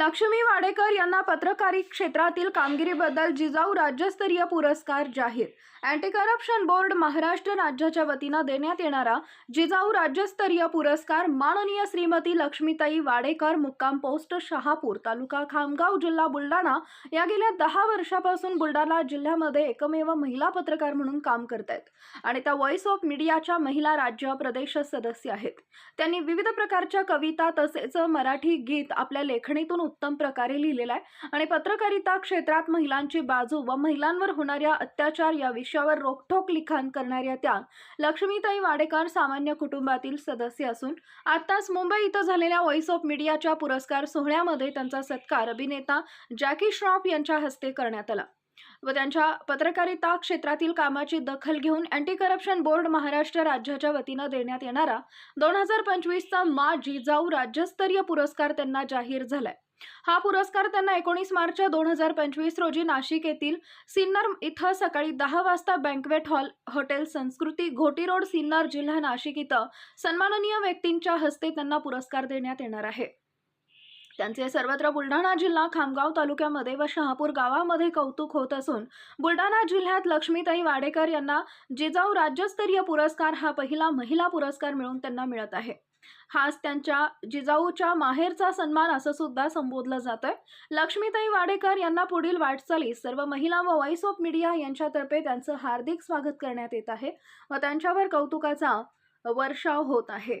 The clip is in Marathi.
लक्ष्मी वाडेकर यांना पत्रकारी क्षेत्रातील कामगिरीबद्दल जिजाऊ राज्यस्तरीय पुरस्कार जाहीर. अँटी करप्शन बोर्ड महाराष्ट्र राज्याच्या वतीनं देण्यात येणारा जिजाऊ राज्यस्तरीय पुरस्कार माननीय श्रीमती लक्ष्मीताई वाडेकर मुक्काम पोस्ट शहापूर तालुका खामगाव जिल्हा बुलढाणा. या गेल्या दहा वर्षापासून बुलढाणा जिल्ह्यामध्ये एकमेव महिला पत्रकार म्हणून काम करत आहेत आणि त्या व्हॉइस ऑफ मीडियाच्या महिला राज्य प्रदेश सदस्य आहेत. त्यांनी विविध प्रकारच्या कविता तसेच मराठी गीत आपल्या लेखणीतून उत्तम प्रकारे लिहिलेला आहे. आणि पत्रकारिता क्षेत्रात महिलांची बाजू व महिलांवर होणाऱ्या अत्याचार या विषयावर रोखठोक लिखाण करणाऱ्या त्या लक्ष्मीताई वाडेकर सामान्य कुटुंबातील सदस्य असून आत्ताच मुंबई इथं झालेल्या व्हॉइस ऑफ मीडियाच्या पुरस्कार सोहळ्यामध्ये त्यांचा सत्कार अभिनेता जॅकी श्रॉफ यांच्या हस्ते करण्यात आला. व त्यांच्या पत्रकारिता क्षेत्रातील कामाची दखल घेऊन अँटी करप्शन बोर्ड महाराष्ट्र राज्याच्या वतीनं देण्यात येणारा दोन हजार पंचवीसचा मा जिजाऊ राज्यस्तरीय पुरस्कार त्यांना जाहीर झालाय. हा पुरस्कार त्यांना एकोणीस मार्च दोन हजार पंचवीस रोजी नाशिक येथील सिन्नर इथं सकाळी दहा वाजता बँकवेट हॉल हॉटेल संस्कृती घोटी रोड सिन्नर जिल्हा नाशिक इथं सन्माननीय व्यक्तींच्या हस्ते त्यांना पुरस्कार देण्यात येणार आहे. त्यांचे सर्वत्र बुलढाणा जिल्हा खामगाव तालुक्यामध्ये व शहापूर गावामध्ये कौतुक होत असून बुलढाणा जिल्ह्यात लक्ष्मीताई वाडेकर यांना जिजाऊ राज्यस्तरीय पुरस्कार हा पहिला महिला पुरस्कार मिळून त्यांना मिळत आहे. हाच त्यांच्या जिजाऊच्या माहेरचा सन्मान असं सुद्धा संबोधलं जातंय. लक्ष्मीताई वाडेकर यांना पुढील वाटचालीस सर्व महिला व व्हॉइस ऑफ मीडिया यांच्यातर्फे त्यांचं हार्दिक स्वागत करण्यात येत आहे व त्यांच्यावर कौतुकाचा वर्षाव होत आहे.